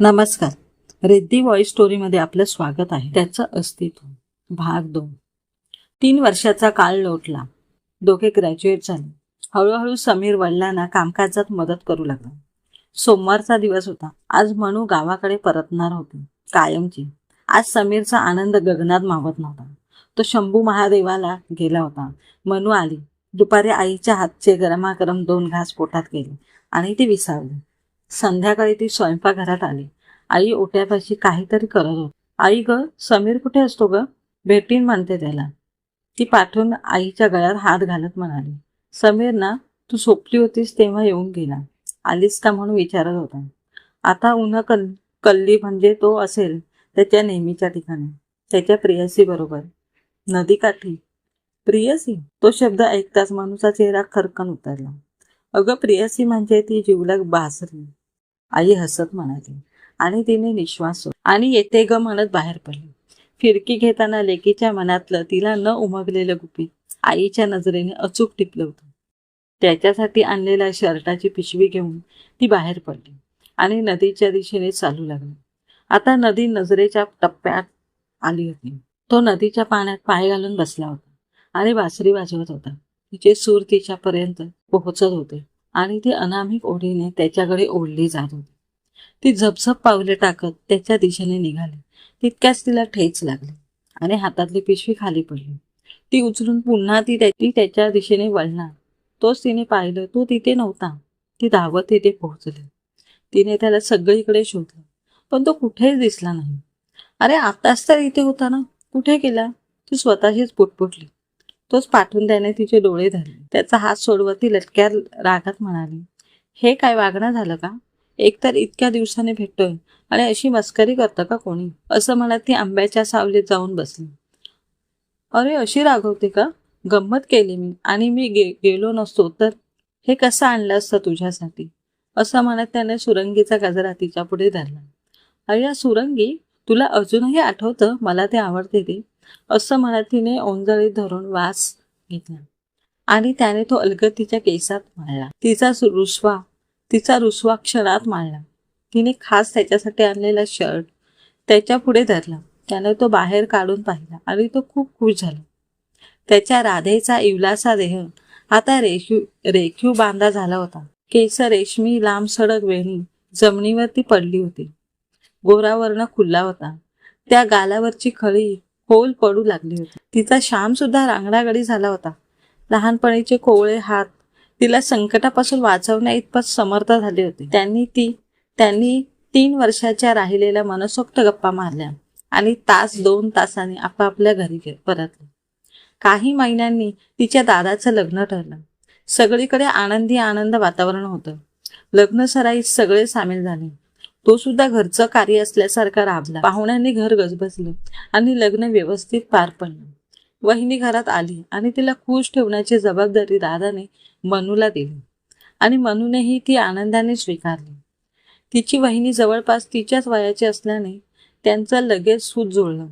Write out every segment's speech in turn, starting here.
नमस्कार. रेद्दी वॉइस स्टोरीमध्ये आपलं स्वागत आहे. त्याचं अस्तित्व. भाग दोन. तीन वर्षाचा काळ लोटला. दोघे ग्रॅज्युएट झाले. हळूहळू समीर वडिलांना कामकाजात मदत करू लागला. सोमवारचा दिवस होता. आज मनू गावाकडे परतणार होती. कायमची. आज समीरचा आनंद गगनात मावत नव्हता. तो शंभू महादेवाला गेला होता. मनू आली. दुपारी आईच्या हातचे गरमागरम दोन घास पोटात गेले आणि ती विसावली. संध्याकाळी ती स्वयंपाकघरात आली. आई ओट्यापाशी काहीतरी करत होती. आई ग समीर कुठे असतो ग? भेटीन म्हणते त्याला. ती पाठवून आईच्या गळ्यात हात घालत म्हणाली. समीर ना तू सोपली होतीस तेव्हा येऊन गेला. आलीस का म्हणून विचारत होता. आता उन्हा कल कल्ली म्हणजे तो असेल त्याच्या नेहमीच्या ठिकाणी. त्याच्या प्रियसी बरोबर. नदीकाठी. प्रियसी? तो शब्द ऐकताच माणूसा चेहरा खरकन उतरला. अगं प्रियसी म्हणजे ती जिवलग बासरी. आई हसत म्हणाली. आणि तिने निश्वास आणि येते ग म्हणत बाहेर पडली. फिरकी घेताना लेकीच्या मनातलं तिला न उमगलेलं गुपित आईच्या नजरेने अचूक टिपलं होतं. त्याच्यासाठी आणलेल्या शर्टाची पिशवी घेऊन ती बाहेर पडली. आणि नदीच्या दिशेने चालू लागली. आता नदी नजरेच्या टप्प्यात आली होती. तो नदीच्या पाण्यात पाय घालून बसला होता. आणि बासरी वाजवत होता. तिचे सूर तिच्यापर्यंत पोहोचत होते. आणि ती अनामिक ओढीने त्याच्याकडे ओढली जात. होती ती झपझप पावले टाकत त्याच्या दिशेने निघाली. तितक्याच तिला ठेच लागली आणि हातातली पिशवी खाली पडली. ती उचलून पुन्हा ती त्याची त्याच्या दिशेने वळणार. तोच तिने पाहिलं तो तिथे नव्हता. ती धावत तिथे पोहोचली. तिने त्याला सगळीकडे शोधलं पण तो कुठेच दिसला नाही. अरे आताच तर इथे होता ना? कुठे गेला? ती स्वतःशीच पुटपुटली. तोच पाठवून त्याने तिचे डोळे धरले. त्याचा हात सोडवत ती लटक्या रागात म्हणाली हे काय वागणं झालं का? एकतर इतक्या दिवसाने भेटतोय आणि अशी मस्करी करतं का कोणी? असं म्हणत ती आंब्याच्या सावलीत जाऊन बसली. अरे अशी रागवते का? गंमत केली मी आणि मी गे गेलो नसतो तर हे कसं आणलं असतं तुझ्यासाठी? असं म्हणत त्याने सुरंगीचा गजरा तिच्या पुढे धरला. अरे या सुरंगी तुला अजूनही आठवतं? मला ते आवडते ते. असं म्हणत तिने ओंजळीत धरून वास घेतला. आणि त्याने तो अलगद तिच्या केसात माळला तिचा रुसवा तिचा रुसवा क्षणात माळला तिने खास त्याच्यासाठी आणलेला शर्ट त्याच्या पुढे धरला. त्याने तो बाहेर काढून पाहिला आणि तो खूप खुश झाला. त्याच्या राधेचा इवलासा देह आता रेखीव रेखीव बांधा झाला होता. केस रेशमी लांब सडक वेणी जमिनीवरती पडली होती. गोरावर्ण खुल्ला होता. त्या गालावरची खळी होल पडू लागली होती. तिचा श्याम सुद्धा रांगडागडी झाला होता. लहानपणीचे कोवळे हात तिला संकटापासून वाचवण्या इतपत समर्थ झाले होते. त्यांनी ती त्यांनी तीन वर्षाच्या राहिलेल्या मनसोक्त गप्पा मारल्या आणि तास दोन तासांनी आपापल्या घरी परतले. काही महिन्यांनी तिच्या दादाचं लग्न ठरलं. सगळीकडे आनंदी आनंद वातावरण होतं. लग्न सराईत सगळे सामील झाले. तो सुद्धा घरचं कार्य असल्यासारखा राबला. पाहुण्यांनी घर गजबजलं आणि लग्न व्यवस्थित पार पडलं. वहिनी घरात आली आणि तिला खुश ठेवण्याची जबाबदारी दादाने मनूला दिली आणि मनूनेही ती आनंदाने स्वीकारली. तिची वहिनी जवळपास तिच्याच वयाची असल्याने त्यांचं लगेच सूत जुळलं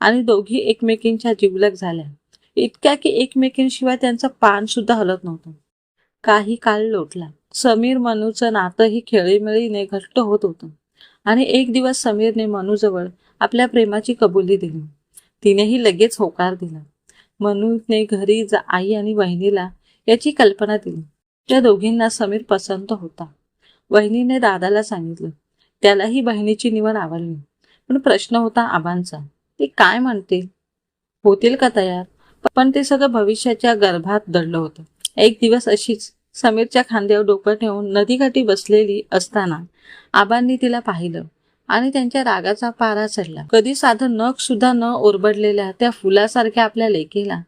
आणि दोघी एकमेकींच्या जिवलग झाल्या. इतक्या की एकमेकींशिवाय त्यांचं पान सुद्धा हलत नव्हतं. काही काळ लोटला. समीर मनूचं नातंही खेळीमेळीने घट्ट होत होतं. आणि एक दिवस समीरने मनूजवळ आपल्या प्रेमाची कबुली दिली. तिनेही लगेच होकार दिला. मनूने घरी जा आई आणि वहिनीला याची कल्पना दिली. त्या दोघींना समीर पसंत होता. वहिनीने दादाला सांगितलं त्यालाही बहिणीची निवड आवडली. पण प्रश्न होता आबांचा. ते काय म्हणतील? होतील का तयार? पण ते सगळं भविष्याच्या गर्भात दडलं होतं. एक दिवस अशीच समीरच्या खांद्यावर डोकं ठेवून नदीकाठी बसलेली असताना आबांनी तिला पाहिलं आणि त्यांच्या रागाचा पारा चढला. कधी साधं नख सुद्धा न ओरबडलेल्या त्या फुलासारख्या आपल्या लेकीला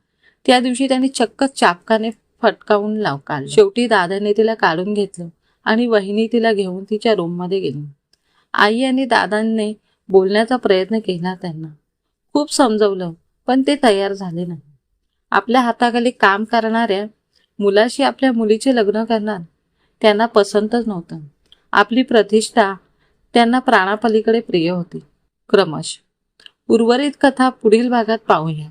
त्या दिवशी त्यांनी चक्क चापकाने फटकावून लाव काढलं शेवटी दादाने तिला काढून घेतलं आणि वहिनी तिला घेऊन तिच्या रूममध्ये गेली. आई आणि दादांनी बोलण्याचा प्रयत्न केला त्यांना. खूप समजवलं पण ते तयार झाले नाही. आपल्या हाताखाली काम करणाऱ्या मुलाशी आपल्या मुलीचे लग्न करणार. त्यांना पसंतच नव्हतं. आपली प्रतिष्ठा त्यांना प्राणापलीकडे प्रिय होती. क्रमश. उर्वरित कथा पुढील भागात पाहूया.